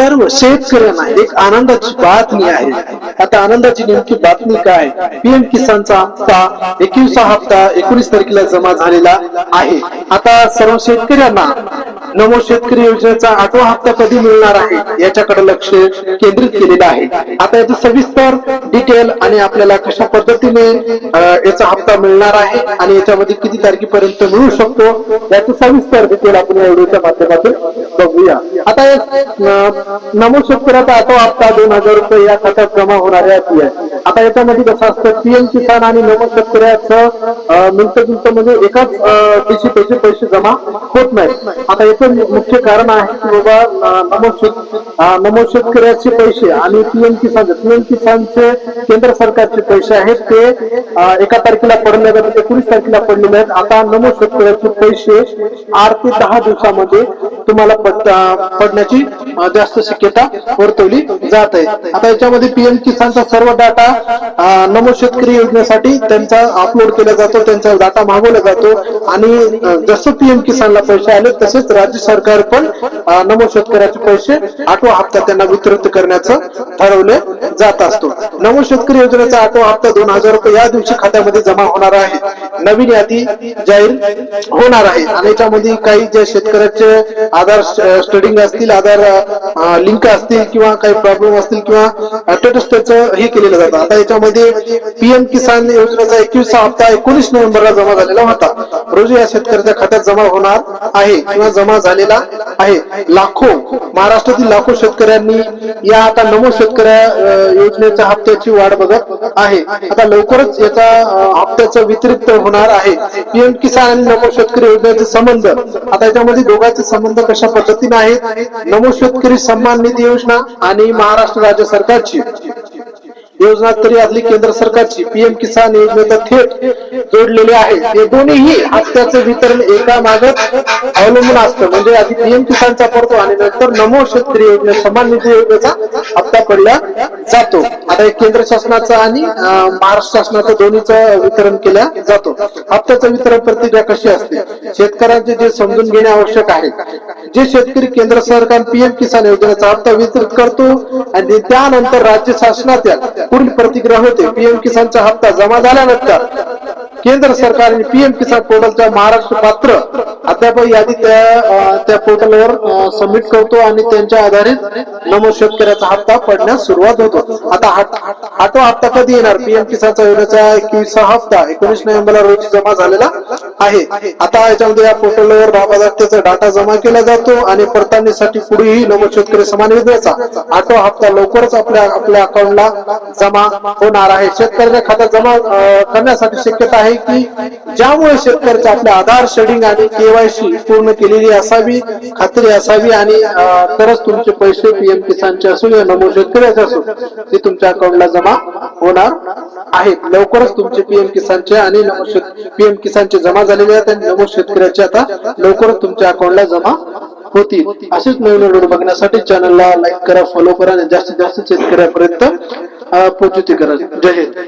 सर्व शेतकऱ्यांना एक आनंदाची बातमी आहे. आता आनंदाची नेमकी बातमी काय? पीएम किसानचा हप्ता एकवीसा हप्ता एकोणीस तारखेला जमा झालेला आहे. आता सर्व शेतकऱ्यांना नमो शेतकरी योजनेचा आठवा हप्ता कधी मिळणार आहे? याच्याकडे लक्ष केंद्रित केलेलं आहे. आता याचं सविस्तर डिटेल आणि आपल्याला कशा पद्धतीने याचा हप्ता मिळणार आहे आणि याच्यामध्ये किती तारखेपर्यंत मिळू शकतो याचं सविस्तर डिटेल आपण या व्हिडिओच्या माध्यमातून बघूया. आता नमो शेतकऱ्याचा आठवा हप्ता दोन हजार रुपये या खात्यात जमा होणारे आहे आता याच्यामध्ये कसं असतं पीएम किसान आणि नमो शेतकऱ्याचं अ, मिळतं जुळतं म्हणजे एकाच दिवशी त्याचे पैसे जमा होत नाही आता याचं मुख्य कारण आहे की बाबा नमो शेत नमो शेतकऱ्याचे पैसे आणि पीएम किसान पीएम किसानचे केंद्र सरकारचे पैसे आहेत ते एका तारखेला पडले जातात एकोणीस तारखेला पडलेले आहेत. आता नमो शेतकऱ्याचे पैसे आठ ते दहा दिवसामध्ये तुम्हाला पडण्याची जास्त शक्यता वर्तवली जात आहे. आता याच्यामध्ये पीएम किसानचा सर्व डाटा नमो शेतकरी योजनेसाठी त्यांचा अपलोड केला जातो त्यांचा डाटा मागवला जातो. आणि जसं पीएम किसानला पैसे आले तसेच राज्य सरकार पण नमो शेतकऱ्याचे पैसे आठवा हप्ता त्यांना वितरित करण्याचं ठरवले जात असतो. नमो शेतकरी योजनेचा आठवा हप्ता दोन हजार रुपये या दिवशी खात्यामध्ये जमा होणार आहे. नवीन यादी जाहीर होणार आहे. आणि याच्यामध्ये काही जे शेतकऱ्याचे आधार स्टडिंग असतील आधार लिंक असतील किंवा काही प्रॉब्लेम असतील किंवा स्टेटस त्याचं हे केलेलं जातं. आता याच्यामध्ये पीएम किसान योजनेचा एकवीसचा हप्ता एकोणीस नोव्हेंबरला जमा झालेला होता. रोजी या शेतकऱ्याच्या खात्यात जमा होणार आहे किंवा जमा झालेला आहे. लाखो महाराष्ट्रातील लाखो शेतकऱ्यांनी या आता नमो शेतकऱ्या योजनेच्या हप्त्याची वाट बघत आहे. आता लवकरच याचा हप्त्याचं वितरित होणार आहे. पीएम किसान आणि नमो शेतकरी योजनेचे संबंध. आता याच्यामध्ये दोघांचे संबंध कशा पद्धतीने आहेत? नमो शेतकरी सन्मान निधी योजना आणि महाराष्ट्र राज्य सरकारची. योजना तरी आपली केंद्र सरकारची पीएम किसान योजनेचा थेट जोडलेले आहे. हे दोन्हीही हप्त्याचं वितरण एका मागच अवलंबून असतं. म्हणजे आधी पीएम किसानचा पडतो आणि नंतर नमो शेतकरी योजने समान निधी योजनेचा हप्ता पडला. जातो. आता एक केंद्र शासनाचा आणि महाराष्ट्र शासनाचं दोन्हीचं वितरण केल्या जातो. हप्त्याचं वितरण प्रतिक्रिया कशी असते? शेतकऱ्यांचे जे समजून घेणे आवश्यक आहे. जे शेतकरी केंद्र सरकार पीएम किसान योजनेचा हप्ता वितरित करतो आणि त्यानंतर राज्य शासनाच्या पुढील प्रतिक्रिया होते. पीएम किसानचा हप्ता जमा झाल्यानंतर केंद्र सरकारने पीएम किसान पोर्टलच्या महाराष्ट्र पात्र अद्याप यादी त्या त्या पोर्टलवर सबमिट करतो आणि त्यांच्या आधारित नमो शेतकऱ्याचा हप्ता पडण्यास सुरुवात होतो. आता हा- आठवा हप्ता कधी येणार? पीएम किसानचा योजनेचा एकवीसचा हप्ता एकोणीस नोव्हेंबरला रोजी जमा झालेला आहे. आता याच्यामध्ये या पोर्टलवर दहा डाटा जमा केला जातो आणि पडताळणीसाठी पुढेही नमो शेतकरी समान योजनेचा आठवा हप्ता लवकरच आपल्या आपल्या अकाउंटला जमा होणार आहे. शेतकऱ्याच्या खात्यात जमा करण्यासाठी शक्यता आहे की ज्यामुळे शेतकऱ्याचे आपले आधार शेडिंग आणि केवायसी पूर्ण केलेली असावी खात्री असावी आणि तरच तुमचे पैसे पीएम किसानचे असो या नमो शेतकऱ्याचे असो ते तुमच्या अकाउंटला जमा होणार आहेत. लवकरच तुमचे पीएम किसानचे आणि नमो पीएम किसानचे जमा झालेले आहेत आणि नमो शेतकऱ्याचे आता लवकरच तुमच्या अकाउंटला जमा होतील. असेच नवीन व्हिडिओ बघण्यासाठी चॅनलला लाईक करा फॉलो करा आणि जास्तीत जास्त शेतकऱ्यापर्यंत अं, करा जय हिंद.